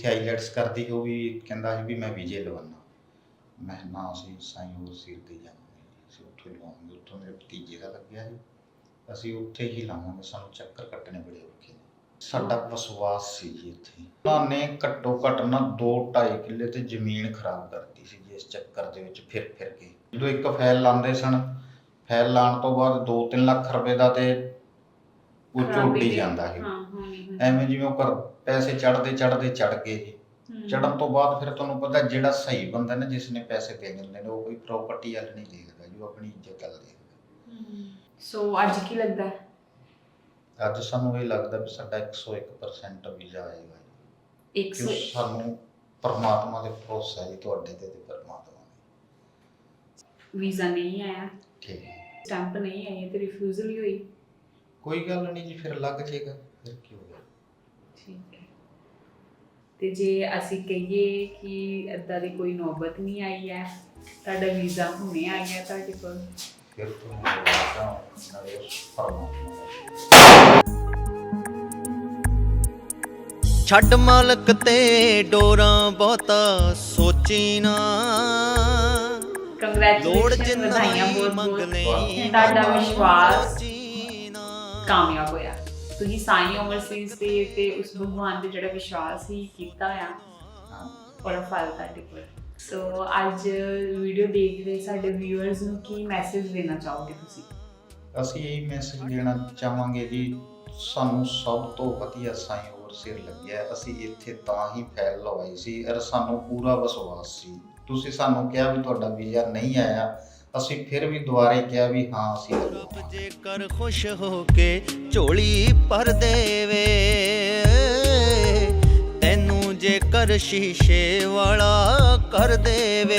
ਇੱਥੇ ਆਈਲੈਟਸ ਕਰਦੀ ਉਹ ਵੀ ਕਹਿੰਦਾ ਸੀ ਵੀ ਮੈਂ ਵੀਜ਼ੇ ਲਵਾਨਾ ਮੈਂ ਕਿਹਾ, ਨਾ ਅਸੀਂ ਸਾਈਂ ਸਿਰ ਤੇ ਜਾਵਾਂਗੇ ਅਸੀਂ ਉੱਥੇ ਲਵਾਵਾਂਗੇ ਉੱਥੋਂ ਮੇਰੇ ਭਤੀਜੇ ਦਾ ਲੱਗਿਆ ਸੀ। ਅਸੀਂ ਉੱਥੇ ਹੀ ਲਾਵਾਂਗੇ ਸਾਨੂੰ ਚੱਕਰ ਕੱਟਣੇ ਬੜੇ ਔਖੇ ਨੇ। ਸਾਡਾ ਵਿਸ਼ਵਾਸ ਸੀ ਜੀ ਇੱਥੇ। ਉਹਨਾਂ ਨੇ ਘੱਟੋ ਘੱਟ ਨਾ 2.5 ਕਿੱਲੇ ਤੇ ਜ਼ਮੀਨ ਖਰਾਬ ਕਰਤੀ ਸੀ ਜੀ ਇਸ ਚੱਕਰ ਦੇ ਵਿੱਚ ਫਿਰ ਫਿਰ ਕੇ। ਜਦੋਂ ਇੱਕ ਫੈਲ ਲਾਉਂਦੇ ਸਨ ਫੈਲ ਲਾਉਣ ਤੋਂ ਬਾਅਦ 2-3 ਲੱਖ ਰੁਪਏ ਦਾ ਤੇ ਉਹ ਖਰਾਬ ਝੋਟੀ ਹੀ ਜਾਂਦਾ ਹਾਂ ਹਾਂ ਹਾਂ। ਐਵੇਂ ਜਿਵੇਂ ਉਹ ਕਰ ਪੈਸੇ ਚੜਦੇ ਚੜਦੇ ਚੜ ਗਏ ਜੀ। ਚੜਨ ਤੋਂ ਬਾਅਦ ਫਿਰ ਤੁਹਾਨੂੰ ਪਤਾ ਜਿਹੜਾ ਸਹੀ ਬੰਦਾ ਨਾ ਜਿਸ ਨੇ ਪੈਸੇ ਦੇਣੇ ਹੁੰਦੇ ਨੇ ਉਹ ਕੋਈ ਪ੍ਰਾਪਰਟੀ ਵੱਲ ਨਹੀਂ ਦੇਖਦਾ ਜੋ ਆਪਣੀ ਇੱਜ਼ਤ ਵੱਲ ਦੇਖਦਾ। ਸੋ ਅੱਜ ਕੀ ਲੱਗਦਾ? ਹੈ? ਅੱਜ ਸਾਨੂੰ ਇਹ ਲੱਗਦਾ ਵੀ ਸਾਡਾ 101% ਵੀਜ਼ਾ ਆਏਗਾ ਜੀ। 100 ਕਿ ਸਾਨੂੰ ਪਰਮਾਤਮਾ ਦੇ ਭਰੋਸਾ ਜੀ ਤੁਹਾਡੇ ਤੇ ਤੇ ਪਰਮਾਤਮਾ ਦੇ ਵੀਜ਼ਾ ਨਹੀਂ ਆਇਆ। ਠੀਕ ਹੈ। ਸਟੈਂਪ ਨਹੀਂ ਆਈ ਤੇ ਰਿਫਿਊਜ਼ਲ ਹੀ ਹੋਈ। ਕੋਈ ਗੱਲ ਨਹੀਂ ਜੀ ਫਿਰ ਲੱਗ ਜਾਏਗਾ ਫਿਰ ਕੀ ਹੋ ਗਿਆ? ਠੀਕ ਹੈ। ਤੇ ਜੇ ਅਸੀਂ ਕਹੀਏ ਕਿ ਏਦਾਂ ਦੀ ਕੋਈ ਨੌਬਤ ਨਹੀਂ ਆਈ ਹੈ ਤੁਹਾਡਾ ਵੀਜ਼ਾ ਹੁਣੇ ਆ ਗਿਆ ਤੁਹਾਡੇ ਕੋਲ? ਫਿਰ ਤੁਹਾਨੂੰ ਵਾਦਾ ਨਾਲੇ ਉਸ ਪਰਮਾਤਮਾ ਦਾ ਛੱਡ ਮਾਲਕ ਤੇ ਡੋਰਾਂ ਬਹੁਤਾ ਸੋਚੀ ਨਾ। ਲੋੜ ਕੰਗ੍ਰੈਚੁਲੇਸ਼ਨ ਜਿੰਨਾ ਵਧਾਈਆਂ ਹੀ ਬਹੁਤ ਮੰਗ ਬਹੁਤ ਲਈ ਤੁਹਾਡਾ ਵਿਸ਼ਵਾਸ ਸੋਚੀ ਨਾ। ਕਾਮਯਾਬ ਹੋਇਆ। ਤੁਸੀਂ ਸਾਈ ਓਵਰਸੀਜ਼ ਤੇ ਤੇ ਉਸ ਭਗਵਾਨ ਤੇ ਜਿਹੜਾ ਵਿਸ਼ਵਾਸ ਹੀ ਕੀਤਾ ਆ, ਹਾਂ ਫਲ ਤੁਹਾਡੇ ਕੋਲ ਸੋ ਅੱਜ ਵੀਡੀਓ ਦੇਖ ਰਹੇ ਸਾਡੇ ਵਿਊਅਰਸ ਨੂੰ ਕੀ ਮੈਸੇਜ ਦੇਣਾ ਚਾਹੋਗੇ ਤੁਸੀਂ? ਅਸੀਂ ਇਹ ਮੈਸੇਜ ਦੇਣਾ ਚਾਹਾਂਗੇ ਜੀ, ਸਾਨੂੰ ਸਭ ਤੋਂ ਵਧੀਆ ਸਾਈਂ ਓਵਰਸੀਅਰ ਲੱਗਿਆ। ਅਸੀਂ ਇੱਥੇ ਤਾਂ ਹੀ ਫੈਲ ਲਵਾਈ ਸੀ, ਅਰ ਸਾਨੂੰ ਪੂਰਾ ਵਿਸ਼ਵਾਸ ਸੀ। ਤੁਸੀਂ ਸਾਨੂੰ ਕਿਹਾ ਵੀ ਤੁਹਾਡਾ ਵੀਜ਼ਾ ਨਹੀਂ ਆਇਆ ਅਸੀਂ ਫਿਰ ਵੀ ਦੁਬਾਰੇ ਕਿਹਾ ਵੀ ਹਾਂ, ਅਸੀਂ ਰੱਬ ਲਗਵਾਵਾਂਗੇ। ਜੇਕਰ ਖੁਸ਼ ਹੋ ਕੇ ਝੋਲੀ ਭਰ ਦੇਵੇ ਤੈਨੂੰ ਜੇਕਰ ਸ਼ੀਸ਼ੇ ਵਾਲਾ ਕਰ ਦੇਵੇ